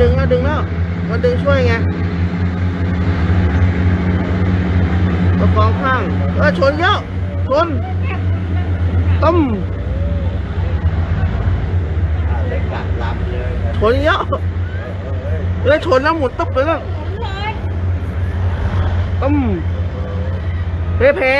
ดึงแล้วดึงแล้ว มันดึงช่วยไงประคองข้าง เออชนเยอะชนต้มชนเยอะเออชนแล้วหมุนตึ๊บไปแล้วต้มเพเพ่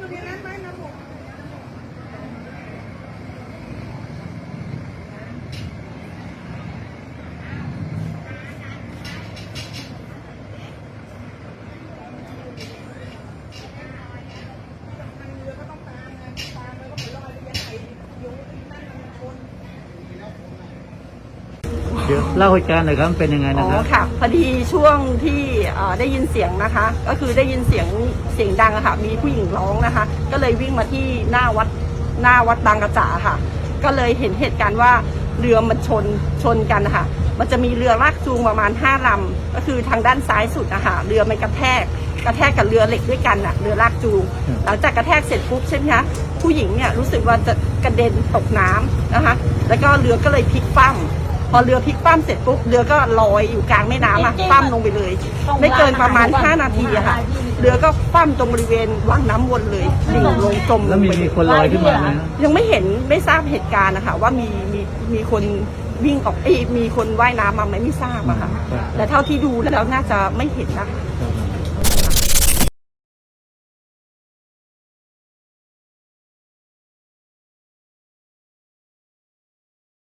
这边来买那么 ดี๋ยวเล่าเหตุการณ์หน่อยครับเป็นยังไงนะอครับ ค่ะพอดีช่วงที่เอ่อได้ยินเสียงนะคะ ก็คือได้ยินเสียงเสียงดังอะค่ะ มีผู้หญิงร้องนะคะ ก็เลยวิ่งมาที่หน้าวัดหน้าวัดบางกระจ่าค่ะ ก็เลยเห็นเหตุการณ์ว่าเรือมันชนชนกันนะคะมันจะมีเรือลากจูงประมาณห้าลำก็คือทางด้านซ้ายสุดนะคะเรือมันกระแทกกระแทกกับเรือเหล็กด้วยกันน่ะเรือลากจูงหลังจากกระแทกเสร็จปุ๊บใช่ไหมคะผู้หญิงเนี่ยรู้สึกว่าจะกระเด็นตกน้ำนะคะ แล้วก็เรือก็เลยพลิกคว่ำ พอเรือพลิกคว่ำเสร็จปุ๊บเรือก็ลอยอยู่กลางแม่น้ำอะคว่ำลงไปเลย ไม่เกินประมาณ 5 นาทีอะค่ะ เรือก็คว่ำตรงบริเวณวังน้ำวนเลยดิ่งลงจมลแล้วงมีไปเลมียคนลอยขึ้นมาไหมฮะยังไม่เห็นไม่ทราบเหตุการณ์นะคะว่ามีมีมีคนวิ่งออกเอ้ยมีคนว่ายน้ำมาไหมไม่ทราบอะค่ะแต่เท่าที่ดูแล้วน่าจะไม่เห็นนะครับ